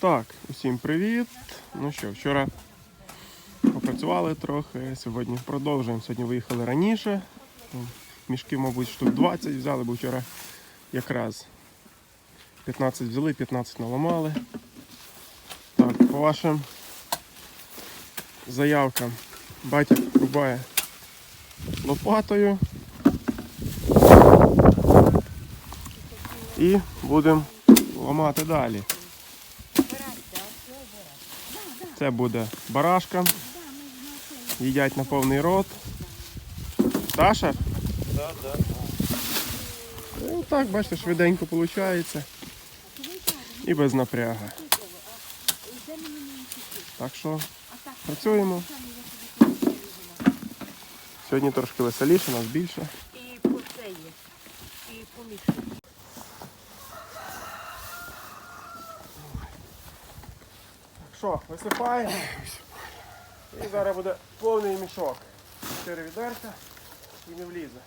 Так, усім привіт. Ну що, вчора попрацювали трохи, сьогодні продовжуємо. Сьогодні виїхали раніше. Мішків, мабуть, штук 20 взяли, бо вчора якраз 15 взяли, 15 наламали. Так, по вашим заявкам батя рубає лопатою. І будемо ламати далі. Це буде барашка. Їдять на повний рот. Таша? Да, да. Ну так, бачите, швиденько виходить. І без напряга. Так що працюємо. Сьогодні трошки веселіше, нас більше. І по це є, і помішати. Що, висипаємо. І зараз буде повний мішок. Чотири відерця і не влізе.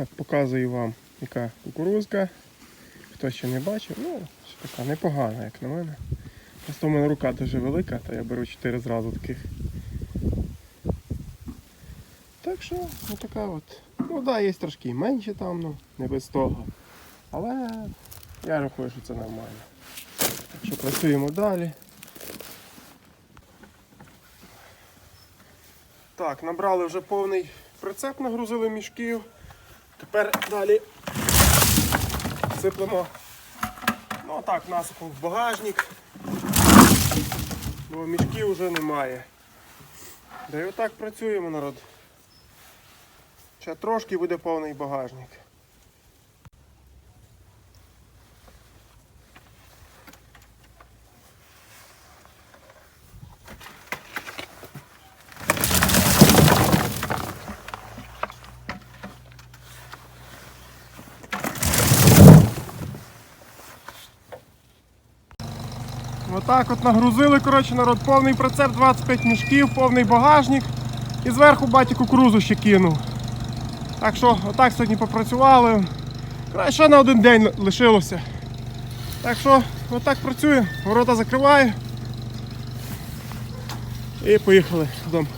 Так, показую вам, яка кукурузка. Хто ще не бачив, ну, така непогана, як на мене. Просто в мене рука дуже велика, то я беру 4 зразу таких. Так що, ну така от. Ну да, є трошки і менші там, ну, не без того. Але я рахую, що це нормально. Так що працюємо далі. Так, набрали вже повний прицеп, нагрузили мішків. Тепер далі сиплемо ну так, насипом в багажник, бо мішків вже немає. Да і отак працюємо, народ. Ще трошки буде повний багажник. Отак от нагрузили, коротше, народ, повний прицеп, 25 мішків, повний багажник. І зверху баті кукурузу ще кинув. Так що, отак сьогодні попрацювали. Краще ще на один день лишилося. Так що, отак працює, ворота закриваю. І поїхали додому.